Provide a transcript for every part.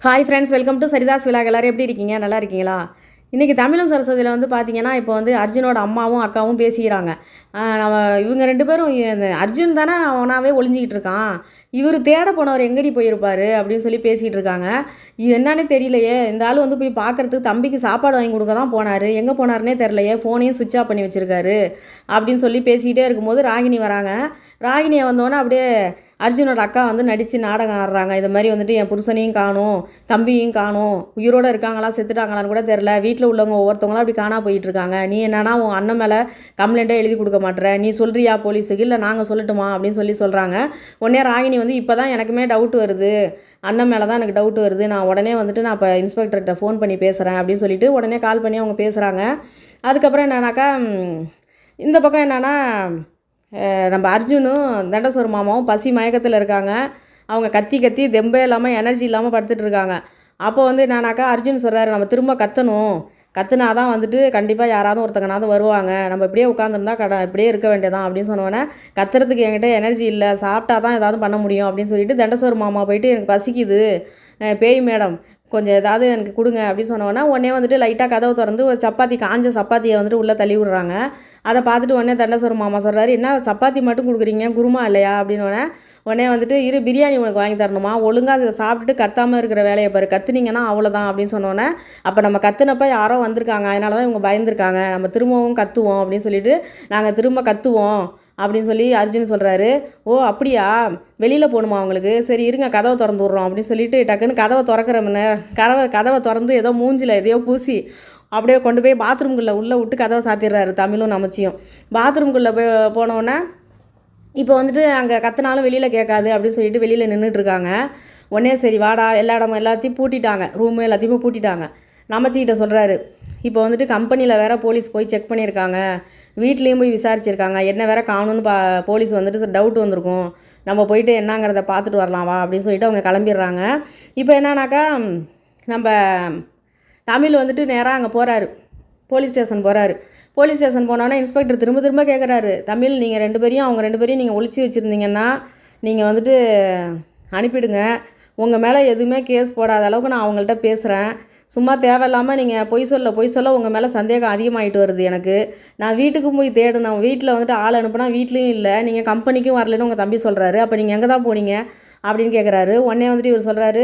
Hi friends welcome to Saritha's விழா எல்லோரும் எப்படி இருக்கீங்க? நல்லா இருக்கீங்களா? இன்றைக்கி தமிழும் சரஸ்வதியில் வந்து பார்த்தீங்கன்னா இப்போ வந்து அர்ஜுனோட அம்மாவும் அக்காவும் பேசிக்கிறாங்க. நம்ம இவங்க ரெண்டு பேரும் அர்ஜுன் தானே அவனாவே ஒளிஞ்சிக்கிட்டு இருக்கான். இவர் தேட போனவர் எங்கடி போயிருப்பாரு? அப்படின்னு சொல்லி பேசிகிட்டு இருக்காங்க. இது என்னன்னே தெரியலையே. இந்த ஆள் வந்து போய் பார்க்கறதுக்கு தம்பிக்கு சாப்பாடு வாங்கி கொடுக்க தான் போனார். எங்கே போனார்னே தெரிலையே ஃபோனையும் சுவிட்ச் ஆஃப் பண்ணி வச்சுருக்காரு. அப்படின்னு சொல்லி பேசிக்கிட்டே இருக்கும்போது ராகினி வராங்க. ராகினியை வந்தோன்னே அப்படியே அர்ஜுனோட அக்கா வந்து நடித்து நாடகம் ஆடுறாங்க. இது மாதிரி வந்துட்டு என் புருஷனையும் காணும் தம்பியும் காணும். உயிரோடு இருக்காங்களா செத்துட்டாங்களான்னு கூட தெரில வீட்டில் உள்ளவங்க ஒவ்வொருத்தவங்களாம் அப்படி காணா போயிட்டு இருக்காங்க. நீ என்னன்னா உன் அண்ணன் மேலே கம்ப்ளைண்ட்டே எழுதி கொடுக்க மாட்டேற. நீ சொல்கிறியா போலீஸுக்கு? இல்லை நாங்கள் சொல்லட்டுமா? அப்படின்னு சொல்லி சொல்கிறாங்க உடனே ராகினி வந்து இப்போ தான் எனக்குமே டவுட் வருது. அண்ணன் மேலே தான் எனக்கு டவுட் வருது. நான் உடனே வந்துட்டு நான் இப்போ இன்ஸ்பெக்டர்கிட்ட ஃபோன் பண்ணி பேசுகிறேன் அப்படின்னு சொல்லிட்டு உடனே கால் பண்ணி அவங்க பேசுகிறாங்க அதுக்கப்புறம் என்னன்னாக்கா இந்த பக்கம் என்னன்னா நம்ம அர்ஜுனும் தண்டசோர் மாமாவும் பசி மயக்கத்தில் இருக்காங்க. அவங்க கத்தி கத்தி தெம்பே இல்லாமல் எனர்ஜி இல்லாமல் படுத்துட்டு இருக்காங்க. அப்போ வந்து என்னன்னாக்கா அர்ஜுன் சொல்கிறாரு நம்ம திரும்ப கத்தணும். கத்துனா தான் வந்துட்டு கண்டிப்பாக யாராவது ஒருத்தங்கனாவது வருவாங்க. நம்ம இப்படியே உட்காந்துருந்தா கடை இப்படியே இருக்க வேண்டியதான் அப்படின்னு சொன்னோன்னே கத்துறதுக்கு என்கிட்ட எனர்ஜி இல்லை. சாப்பிட்டா தான் ஏதாவது பண்ண முடியும். அப்படின்னு சொல்லிட்டு தண்டசோர் மாமா போயிட்டு எனக்கு பசிக்குது. பேய் மேடம் கொஞ்சம் ஏதாவது எனக்கு கொடுங்க அப்படின்னு சொன்னோன்னா உடனே வந்துட்டு லைட்டாக கதவை திறந்து ஒரு சப்பாத்தி காஞ்ச சப்பாத்தியை வந்துட்டு உள்ளே தள்ளி விடுறாங்க. அதை பார்த்துட்டு உடனே தண்டசோர் மாமா சொல்கிறாரு என்ன சப்பாத்தி மட்டும் கொடுக்குறீங்க? குருமா இல்லையா? அப்படின்னு உடனே உடனே வந்துட்டு இரு பிரியாணி உனக்கு வாங்கி தரணுமா? ஒழுங்காக அதை சாப்பிட்டுட்டு கத்தாமல் இருக்கிற வேலையை பாரு. கத்துனீங்கன்னா அவ்வளோதான் அப்படின்னு சொன்னோன்னே அப்போ நம்ம கத்துனப்போ யாரோ வந்திருக்காங்க. அதனால தான் இவங்க பயந்துருக்காங்க. நம்ம திரும்பவும் கத்துவோம் அப்படின்னு சொல்லிட்டு நாங்கள் திரும்ப கத்துவோம். அப்படின்னு சொல்லி அர்ஜுன் சொல்கிறாரு ஓ அப்படியா? வெளியில் போகணுமா அவங்களுக்கு சரி இருங்க கதவை திறந்து விட்றோம் அப்படின்னு சொல்லிட்டு டக்குன்னு கதவை திறக்கிறோம்னு கதவை கதவை திறந்து ஏதோ மூஞ்சில் எதையோ பூசி அப்படியே கொண்டு போய் பாத்ரூம்குள்ளே உள்ளே விட்டு கதவை சாத்திடுறாரு தமிழும் நமச்சியும். பாத்ரூம்குள்ளே போய் போனோன்னே இப்போ வந்துட்டு அங்கே கத்தினாலும் வெளியில் கேட்காது அப்படின்னு சொல்லிட்டு வெளியில் நின்றுட்டுருக்காங்க உடனே சரி வாடா எல்லா இடமும் எல்லாத்தையும் பூட்டிட்டாங்க. ரூமு எல்லாத்தையுமே பூட்டிட்டாங்க. நமச்சிக்கிட்ட சொல்கிறாரு இப்போ வந்துட்டு கம்பெனியில் வேற போலீஸ் போய் செக் பண்ணியிருக்காங்க. வீட்லேயும் போய் விசாரிச்சிருக்காங்க. என்ன வேற காணும்னு பா போலீஸ் வந்துட்டு டவுட் வந்திருக்கும். நம்ம போயிட்டு என்னங்கிறத பார்த்துட்டு வரலாம் வா அப்படின்னு சொல்லிட்டு அவங்க கிளம்பிடுறாங்க. இப்போ என்னன்னாக்கா நம்ம தமிழ் வந்துட்டு நேராக அங்கே போகிறாரு போலீஸ் ஸ்டேஷன் போகிறாரு போலீஸ் ஸ்டேஷன் போனோன்னா இன்ஸ்பெக்டர் திரும்ப திரும்ப கேட்குறாரு தமிழ் நீங்கள் ரெண்டு பேரையும் அவங்க ரெண்டு பேரையும் நீங்கள் ஒழிச்சு வச்சுருந்தீங்கன்னா நீங்கள் வந்துட்டு அனுப்பிடுங்க. உங்கள் மேலே எதுவுமே கேஸ் போடாத அளவுக்கு நான் அவங்கள்ட்ட பேசுகிறேன் சும்மா தேவையில்லாமல் நீங்கள் பொய் சொல்ல பொய் சொல்ல உங்கள் மேலே சந்தேகம் அதிகமாகிட்டு வருது எனக்கு. நான் வீட்டுக்கும் போய் தேடணும் வீட்டில் வந்துட்டு ஆள் அனுப்புனா வீட்லேயும் இல்லை. நீங்கள் கம்பெனிக்கும் வரலன்னு உங்கள் தம்பி சொல்கிறாரு அப்போ நீங்கள் எங்கே தான் போனீங்க? அப்படின்னு கேட்குறாரு உடனே வந்துட்டு இவர் சொல்கிறாரு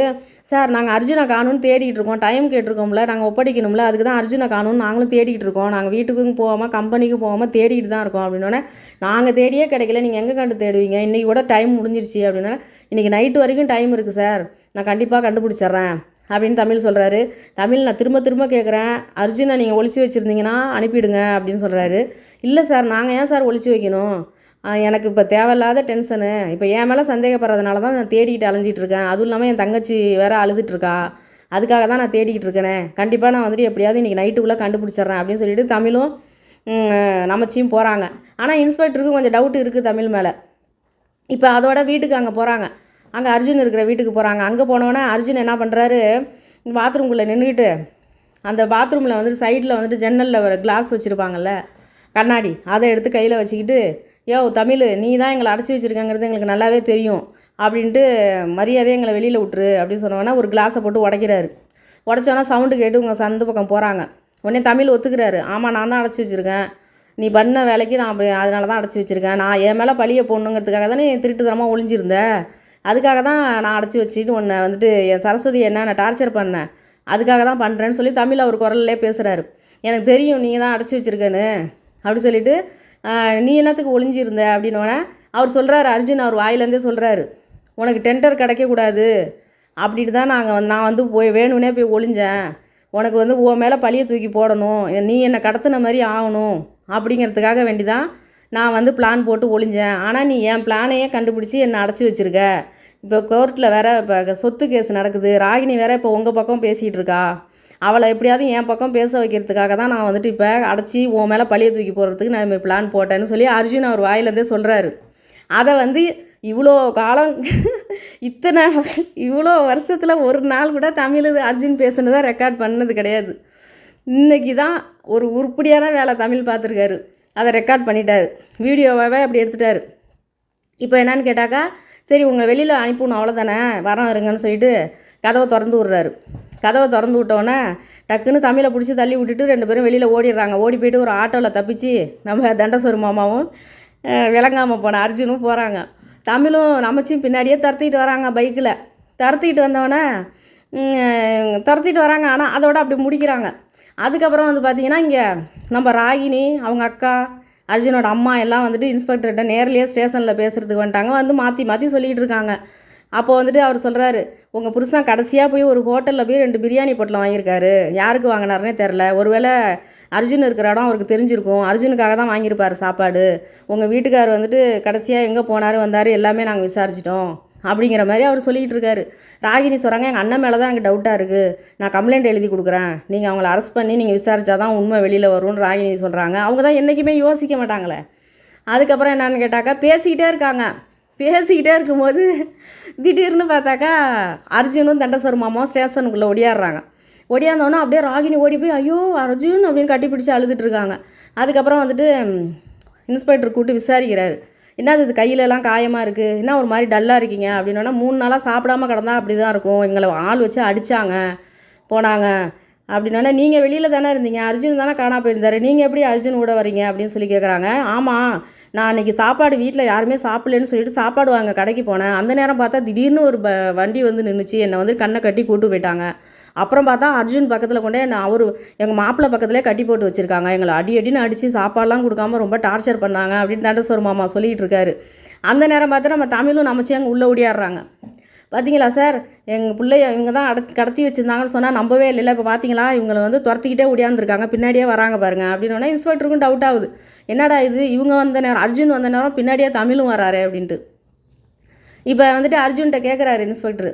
சார் நாங்கள் அர்ஜுனை காணும்னு தேடிட்டு இருக்கோம். டைம் கேட்டிருக்கோம்ல. நாங்கள் ஒப்படைக்கணும்ல. அதுக்கு தான் அர்ஜுனை காணும்னு நாங்களும் தேடிட்டு இருக்கோம். நாங்கள் வீட்டுக்கும் போகாமல் கம்பெனிக்கும் போகாமல் தேடிட்டு தான் இருக்கோம். அப்படின்னோடனே நாங்கள் தேடியே கிடைக்கல. நீங்கள் எங்கே கண்டு தேடுவீங்க? இன்றைக்கி கூட டைம் முடிஞ்சிருச்சு. அப்படின்னா இன்றைக்கி நைட்டு வரைக்கும் டைம் இருக்குது சார். நான் கண்டிப்பாக கண்டுபிடிச்சிட்றேன். அப்படின்னு தமிழ் சொல்கிறாரு தமிழ் நான் திரும்ப திரும்ப கேட்குறேன் அர்ஜுனை நீங்கள் ஒழிச்சு வச்சுருந்தீங்கன்னா அனுப்பிவிடுங்க அப்படின்னு சொல்கிறாரு இல்லை சார் நாங்கள் ஏன் சார் ஒழிச்சு வைக்கணும்? எனக்கு இப்போ தேவையில்லாத டென்ஷனு இப்போ என் மேலே சந்தேகப்படுறதுனால தான் நான் தேடிக்கிட்டு அலைஞ்சிட்டு இருக்கேன். அதுவும் இல்லாமல் என் தங்கச்சி வேற அழுதுட்டுருக்கா அதுக்காக தான் நான் தேடிக்கிட்டு இருக்கேனே. கண்டிப்பாக நான் வந்துட்டு எப்படியாவது இன்றைக்கி நைட்டுக்குள்ளே கண்டுபிடிச்சிட்றேன் அப்படின்னு சொல்லிட்டு தமிழும் நமச்சியும் போகிறாங்க ஆனால் இன்ஸ்பெக்டருக்கு கொஞ்சம் டவுட் இருக்குது தமிழ் மேலே. இப்போ அதோட வீட்டுக்கு அங்கே போகிறாங்க அங்கே அர்ஜுன் இருக்கிற வீட்டுக்கு போகிறாங்க அங்கே போனோன்னே அர்ஜுன் என்ன பண்ணுறாரு பாத்ரூம்குள்ளே நின்றுக்கிட்டு அந்த பாத்ரூமில் வந்துட்டு சைடில் வந்துட்டு ஜன்னலில் ஒரு கிளாஸ் வச்சுருப்பாங்கல்ல கண்ணாடி அதை எடுத்து கையில் வச்சுக்கிட்டு யோ தமிழ் நீ தான் எங்களை அடைச்சி வச்சுருக்கங்கிறது எங்களுக்கு நல்லாவே தெரியும் அப்படின்ட்டு மரியாதையை எங்களை வெளியில் விட்டுரு அப்படின்னு சொன்னோன்னா ஒரு கிளாஸை போட்டு உடைக்கிறாரு. உடச்சோன்னா சவுண்டு கேட்டு உங்கள் சந்து பக்கம் போகிறாங்க உடனே தமிழ் ஒத்துக்கிறாரு. ஆமாம் நான் தான் அடைச்சி வச்சுருக்கேன். நீ பண்ண வேலைக்கு நான் அப்படி அதனால தான் அடைச்சி வச்சுருக்கேன். நான் என் மேலே பழிய போடணுங்கிறதுக்காக தானே திருட்டுத்தனமாக ஒளிஞ்சிருந்த? அதுக்காக தான் நான் அடைச்சி வச்சுட்டு உன்னை வந்துட்டு என் சரஸ்வதி என்ன நான் டார்ச்சர் பண்ணேன். அதுக்காக தான் பண்ணுறேன்னு சொல்லி தமிழ் அவர் குரல்லே பேசுகிறாரு எனக்கு தெரியும் நீங்கள் தான் அடைச்சி வச்சுருக்கேன்னு. அப்படி சொல்லிட்டு நீ என்னத்துக்கு ஒளிஞ்சிருந்த? அப்படின்னோடனே அவர் சொல்கிறாரு அர்ஜுன் அவர் வாயிலேருந்தே சொல்கிறாரு உனக்கு டெண்டர் கிடைக்கக்கூடாது. அப்படின்ட்டு தான் நாங்கள் வந்து நான் வந்து போய் வேணும்னே போய் ஒளிஞ்சேன். உனக்கு வந்து உன் மேலே பழியை தூக்கி போடணும். நீ என்னை கடத்தின மாதிரி ஆகணும். அப்படிங்கிறதுக்காக வேண்டி தான் நான் வந்து பிளான் போட்டு ஒளிஞ்சேன். ஆனால் நீ என் பிளானையே கண்டுபிடிச்சி என்னை அடைச்சி வச்சிருக்க. இப்போ கோர்ட்டில் வேற இப்போ சொத்து கேஸ் நடக்குது. ராகினி வேற இப்போ உங்கள் பக்கம் பேசிகிட்டு இருக்கா. அவளை எப்படியாவது என் பக்கம் பேச வைக்கிறதுக்காக தான் நான் வந்துட்டு இப்போ அடைச்சி உன் மேலே பழிய தூக்கி போடுறதுக்கு நான் இப்போ பிளான் போட்டேன்னு சொல்லி அர்ஜுன் அவர் வாயிலேருந்தே சொல்கிறாரு அதை வந்து இவ்வளோ காலம் இத்தனை இவ்வளோ வருஷத்தில் ஒரு நாள் கூட தமிழ் அர்ஜுன் பேசுனதை ரெக்கார்ட் பண்ணது கிடையாது. இன்னைக்கு தான் ஒரு உருப்படியான வேலை தமிழ் பார்த்துருக்காரு. அதை ரெக்கார்ட் பண்ணிட்டாரு. வீடியோவாகவே அப்படி எடுத்துட்டாரு. இப்போ என்னன்னு கேட்டாக்கா சரி உங்களை வெளியில் அனுப்பணும் அவ்வளோதானே வரோம் இருங்கன்னு சொல்லிட்டு கதவை திறந்து விட்றாரு. கதவை திறந்து விட்டோன்னே டக்குன்னு தமிழை பிடிச்சி தள்ளி விட்டுட்டு ரெண்டு பேரும் வெளியில் ஓடிடுறாங்க. ஓடி போயிட்டு ஒரு ஆட்டோவில் தப்பிச்சு நம்ம தண்டசோறு மாமாவும் விளங்காமல் போன அர்ஜுனும் போகிறாங்க தமிழும் நமச்சும் பின்னாடியே துரத்திட்டு வராங்க பைக்கில் துரத்திட்டு வந்தவொடனே துரத்திட்டு வராங்க. ஆனால் அதோட அப்படி முடிக்கிறாங்க. அதுக்கப்புறம் வந்து பார்த்தீங்கன்னா இங்கே நம்ம ராகினி அவங்க அக்கா அர்ஜுனோட அம்மா எல்லாம் வந்துட்டு இன்ஸ்பெக்டர்கிட்ட நேர்லேயே ஸ்டேஷனில் பேசுகிறதுக்கு வந்துட்டாங்க. வந்து மாற்றி மாற்றி சொல்லிகிட்டு இருக்காங்க. அப்போ வந்துட்டு அவர் சொல்கிறாரு உங்கள் புருஷன் கடைசியாக போய் ஒரு ஹோட்டலில் போய் ரெண்டு பிரியாணி பொட்டலம் வாங்கியிருக்காரு. யாருக்கு வாங்கினாருனே தெரில ஒருவேளை அர்ஜுன் இருக்கிற இடம் அவருக்கு தெரிஞ்சிருக்கும். அர்ஜுனுக்காக தான் வாங்கியிருப்பாரு சாப்பாடு. உங்கள் வீட்டுக்கார் வந்துட்டு கடைசியாக எங்கே போனார் வந்தார் எல்லாமே நாங்கள் விசாரிச்சிட்டோம். அப்படிங்கிற மாதிரி அவர் சொல்லிகிட்டு இருக்காரு. ராகினி சொல்கிறாங்க எங்கள் அண்ணன் மேலே தான் எனக்கு டவுட்டாக இருக்குது நான் கம்ப்ளைண்ட் எழுதி கொடுக்குறேன். நீங்கள் அவங்கள அரெஸ்ட் பண்ணி நீங்கள் விசாரித்தா தான் உண்மை வெளியில் வரும்னு ராகினி சொல்கிறாங்க அவங்க தான் என்றைக்குமே யோசிக்க மாட்டாங்களே. அதுக்கப்புறம் என்னென்னு கேட்டாக்கா பேசிக்கிட்டே இருக்காங்க. பேசிக்கிட்டே இருக்கும்போது திடீர்னு பார்த்தாக்கா அர்ஜுனும் தண்டசர் மாமாவும் ஸ்டேஷனுக்குள்ளே ஒடியாடுறாங்க. ஒடியாந்தோன்னா அப்படியே ராகினி ஓடி போய் ஐயோ அர்ஜுன் அப்படின்னு கட்டி பிடிச்சி அழுதுட்டு இருக்காங்க. அதுக்கப்புறம் வந்துட்டு இன்ஸ்பெக்டர் கூப்பிட்டு விசாரிக்கிறாரு. என்னது அது கையிலலாம் காயமாக இருக்குது என்ன ஒரு மாதிரி டல்லாக இருக்கீங்க? அப்படின்னா மூணு நாளாக சாப்பிடாம கிடந்தா அப்படி தான் இருக்கும். எங்களை ஆள் வச்சு அடித்தாங்க போனாங்க. அப்படின்னா நீங்கள் வெளியில் தானே இருந்தீங்க? அர்ஜுன் தானே காணா போயிருந்தார். நீங்கள் எப்படி அர்ஜுன் கூட வரீங்க? அப்படின்னு சொல்லி கேட்குறாங்க ஆமாம் நான் அன்றைக்கி சாப்பாடு வீட்டில் யாருமே சாப்பிட்லன்னு சொல்லிட்டு சாப்பாடு வாங்க கடைக்கு போனேன். அந்த நேரம் பார்த்தா திடீர்னு ஒரு ப வண்டி வந்து நின்றுச்சு என்னை வந்து கண்ணை கட்டி கூட்டு போயிட்டாங்க. அப்புறம் பார்த்தா அர்ஜுன் பக்கத்தில் கொண்டே நான் அவர் எங்கள் மாப்பிள்ளை பக்கத்துலேயே கட்டி போட்டு வச்சுருக்காங்க. எங்களை அடி அடின்னு அடித்து சாப்பாடெலாம் கொடுக்காம ரொம்ப டார்ச்சர் பண்ணாங்க அப்படின்னு தாண்டஸ்வர் மாமா சொல்லிகிட்டு இருக்காரு. அந்த நேரம் பார்த்து நம்ம தமிழும் நமச்சு அங்கே உள்ளே ஓடியாடுறாங்க. பார்த்தீங்களா சார்? எங்கள் பிள்ளைய இவங்க தான் அடத் கடத்தி வச்சுருந்தாங்கன்னு சொன்னால் நம்பவே இல்லை இப்போ பார்த்தீங்களா இவங்களை வந்து துரத்திக்கிட்டே ஓடியாந்துருக்காங்க. பின்னாடியே வராங்க பாருங்க. அப்படின்னோடனே இன்ஸ்பெக்டருக்கும் டவுட் ஆகுது. என்னடா இது? இவங்க வந்த நேரம் அர்ஜுன் வந்த நேரம் பின்னாடியே தமிழும் வராரு அப்படின்ட்டு. இப்போ வந்துட்டு அர்ஜுன்கிட்ட கேட்குறாரு இன்ஸ்பெக்டர்.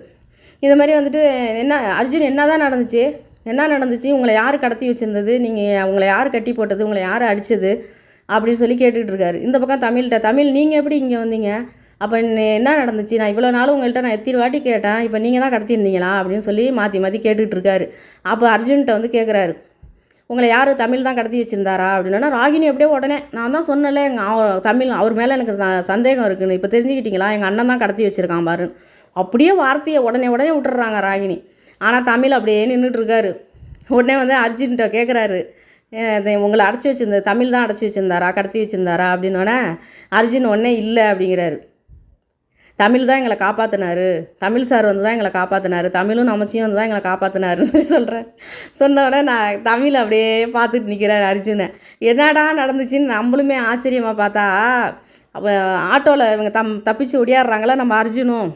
இது மாதிரி வந்துட்டு என்ன அர்ஜுன் என்ன தான் நடந்துச்சு? என்ன நடந்துச்சு? உங்களை யார் கடத்தி வச்சுருந்தது? நீங்கள் உங்களை யார் கட்டி போட்டது? உங்களை யார் அடித்தது அப்படின்னு சொல்லி கேட்டுக்கிட்டு இருக்காரு. இந்த பக்கம் தமிழ்கிட்ட தமிழ் நீங்கள் எப்படி இங்கே வந்தீங்க? அப்போ என்ன நடந்துச்சு? நான் இவ்வளோ நாள் உங்கள்கிட்ட நான் எத்தனை வாட்டி கேட்டேன்? இப்போ நீங்கள் தான் கடத்தியிருந்தீங்களா அப்படின்னு சொல்லி மாற்றி மாற்றி கேட்டுக்கிட்டு இருக்காரு. அப்போ அர்ஜுன்கிட்ட வந்து கேட்குறாரு உங்களை யார் தமிழ் தான் கடத்தி வச்சுருந்தாரா? அப்படின்னா ராகினி அப்படியே உடனே நான் தான் சொன்னல எங்கள் தமிழ் அவர் மேலே எனக்கு ச சந்தேகம் இருக்குன்னு. இப்போ தெரிஞ்சுக்கிட்டீங்களா? எங்கள் அண்ணன் தான் கடத்தி வச்சுருக்கான் பாரு. அப்படியே வார்த்தையை உடனே உடனே விட்டுறாங்க ராகினி. ஆனால் தமிழ் அப்படியே நின்றுட்டுருக்காரு உடனே வந்து அர்ஜுன்கிட்ட கேட்குறாரு உங்களை அடைச்சி வச்சுருந்த தமிழ் தான் அடைச்சி வச்சுருந்தாரா? கடத்தி வச்சுருந்தாரா? அப்படின்னோடனே அர்ஜுன் உடனே இல்லை அப்படிங்கிறாரு. தமிழ் தான் எங்களை காப்பாற்றினாரு தமிழ் சார் வந்து தான் எங்களை காப்பாற்றினாரு தமிழும் நமச்சியும் வந்து தான் எங்களை காப்பாற்றினாருன்னு சொல்லி சொல்கிறேன் சொன்ன நான் தமிழ் அப்படியே பார்த்துட்டு நிற்கிறாரு அர்ஜுனை என்னடா நடந்துச்சுன்னு நம்மளுமே ஆச்சரியமாக பார்த்தா ஆட்டோவில் இவங்க தம் தப்பிச்சு ஒடியாடுறாங்களா நம்ம அர்ஜுனும்.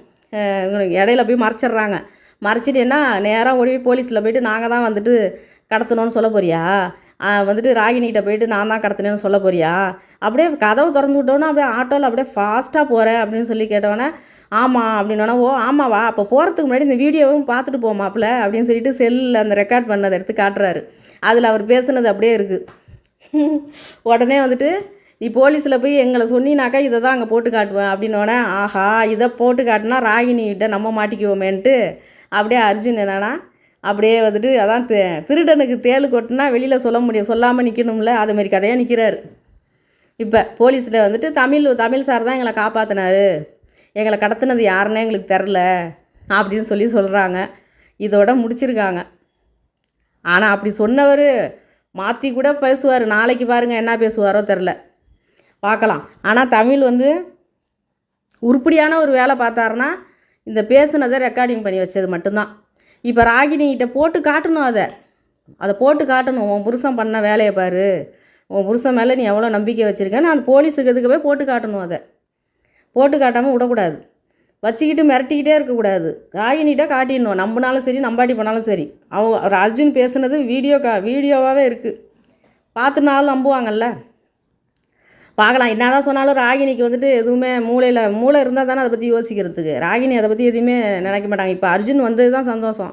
இவனுக்கு இடையில போய் மறைச்சிடுறாங்க. மறைச்சிட்டு என்ன நேராக ஓடி போய் போலீஸில் போயிட்டு நாங்கள் தான் வந்துட்டு கடத்தணும்னு சொல்ல போறியா? வந்துட்டு ராகினிகிட்ட போயிட்டு நான் தான் கடத்தினேன்னு சொல்ல போறியா? அப்படியே கதவை திறந்து விட்டோன்னா அப்படியே ஆட்டோவில் அப்படியே ஃபாஸ்ட்டாக போகிறேன் அப்படின்னு சொல்லி கேட்டவொடனே ஆமாம் அப்படின்னா ஓ ஆமாவா அப்போ போகிறதுக்கு முன்னாடி இந்த வீடியோவும் பார்த்துட்டு போமாப்பில் அப்படின்னு சொல்லிட்டு செல்லில் அந்த ரெக்கார்ட் பண்ணதை எடுத்து காட்டுறாரு. அதில் அவர் பேசுனது அப்படியே இருக்குது உடனே வந்துட்டு நீ போலீஸில் போய் எங்களை சொன்னினாக்கா இதை தான் அங்கே போட்டு காட்டுவேன் அப்படின்னோடனே ஆஹா இதை போட்டு காட்டினா ராகினிகிட்ட நம்ம மாட்டிக்குவோமேன்ட்டு அப்படியே அர்ஜுன் என்னன்னா அப்படியே வந்துட்டு அதான் தே திருடனுக்கு தேள் கொட்டினா வெளியில் சொல்ல முடியும். சொல்லாமல் நிற்கணும்ல அது மாதிரி கதையாக நிற்கிறாரு இப்போ போலீஸில் வந்துட்டு தமிழ் தமிழ் சார் தான் எங்களை காப்பாற்றினாரு எங்களை கடத்தினது யாருன்னே எங்களுக்கு தெரில அப்படின்னு சொல்லி சொல்கிறாங்க இதோட முடிச்சிருக்காங்க. ஆனால் அப்படி சொன்னவர் மாற்றி கூட பேசுவார். நாளைக்கு பாருங்கள் என்ன பேசுவாரோ தெரில பார்க்கலாம். ஆனால் தமிழ் வந்து உருப்படியான ஒரு வேலை பார்த்தாருன்னா இந்த பேசுனதை ரெக்கார்டிங் பண்ணி வச்சது மட்டும்தான். இப்போ ராகினிகிட்ட போட்டு காட்டணும் அதை. அதை போட்டு காட்டணும். உன் புருஷன் பண்ண வேலையை பாரு. உன் புருஷன் மேலே நீ எவ்வளோ நம்பிக்கை வச்சுருக்கேன்னு அந்த போலீஸுக்கு இதுக்கு போய் போட்டு காட்டணும் அதை. போட்டு காட்டாமல் விடக்கூடாது. வச்சுக்கிட்டு மிரட்டிக்கிட்டே இருக்கக்கூடாது. ராகினிகிட்ட காட்டிடணும். நம்பினாலும் சரி நம்பாட்டி போனாலும் சரி. அவ அர்ஜுன் பேசுனது வீடியோ கா வீடியோவாகவே இருக்குது பார்த்துனாலும் நம்புவாங்கல்ல? பார்க்கலாம். என்ன தான் சொன்னாலும் ராகினிக்கு வந்துட்டு எதுவுமே மூளையில் மூளை இருந்தால் தானே அதை பற்றி யோசிக்கிறதுக்கு. ராகினி அதை பற்றி எதுவுமே நினைக்க மாட்டாங்க. இப்போ அர்ஜுன் வந்தது தான் சந்தோஷம்.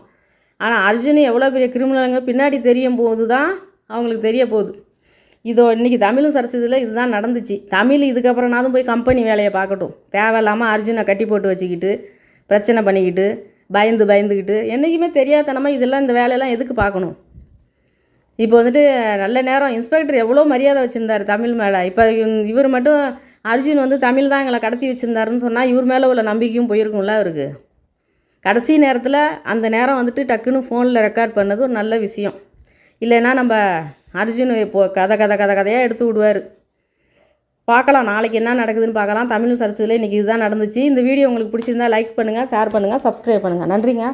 ஆனால் அர்ஜுன் எவ்வளோ பெரிய கிரிமினலுங்க? பின்னாடி தெரியும் போது தான் அவங்களுக்கு தெரிய போகுது. இதோ இன்றைக்கி தமிழும் சரஸ்வதியில் இதுதான் நடந்துச்சு. தமிழ் இதுக்கப்புறம்னாலும் போய் கம்பெனி வேலையை பார்க்கட்டும். தேவையில்லாமல் அர்ஜுனை கட்டி போட்டு வச்சுக்கிட்டு பிரச்சனை பண்ணிக்கிட்டு பயந்து பயந்துக்கிட்டு என்றைக்குமே தெரியாதனமாக இதெல்லாம் இந்த வேலையெல்லாம் எதுக்கு பார்க்கணும்? இப்போ வந்துட்டு நல்ல நேரம். இன்ஸ்பெக்டர் எவ்வளோ மரியாதை வச்சுருந்தார் தமிழ் மேலே. இப்போ இவர் மட்டும் அர்ஜுன் வந்து தமிழ் தான் எங்களை கடத்தி வச்சுருந்தாருன்னு சொன்னால் இவர் மேலே உள்ள நம்பிக்கையும் போயிருக்கும்ல அவருக்கு. கடைசி நேரத்தில் அந்த நேரம் வந்துட்டு டக்குன்னு ஃபோனில் ரெக்கார்ட் பண்ணது ஒரு நல்ல விஷயம். இல்லைன்னா நம்ம அர்ஜுன் இப்போ கதை கதை கதை கதையாக எடுத்து விடுவார். பார்க்கலாம். நாளைக்கு என்ன நடக்குதுன்னு பார்க்கலாம். தமிழ் சரஸ்வதியில் இன்றைக்கி இதுதான் நடந்துச்சு. இந்த வீடியோ உங்களுக்கு பிடிச்சிருந்தா லைக் பண்ணுங்கள் ஷேர் பண்ணுங்கள் சப்ஸ்கிரைப் பண்ணுங்கள் நன்றிங்க.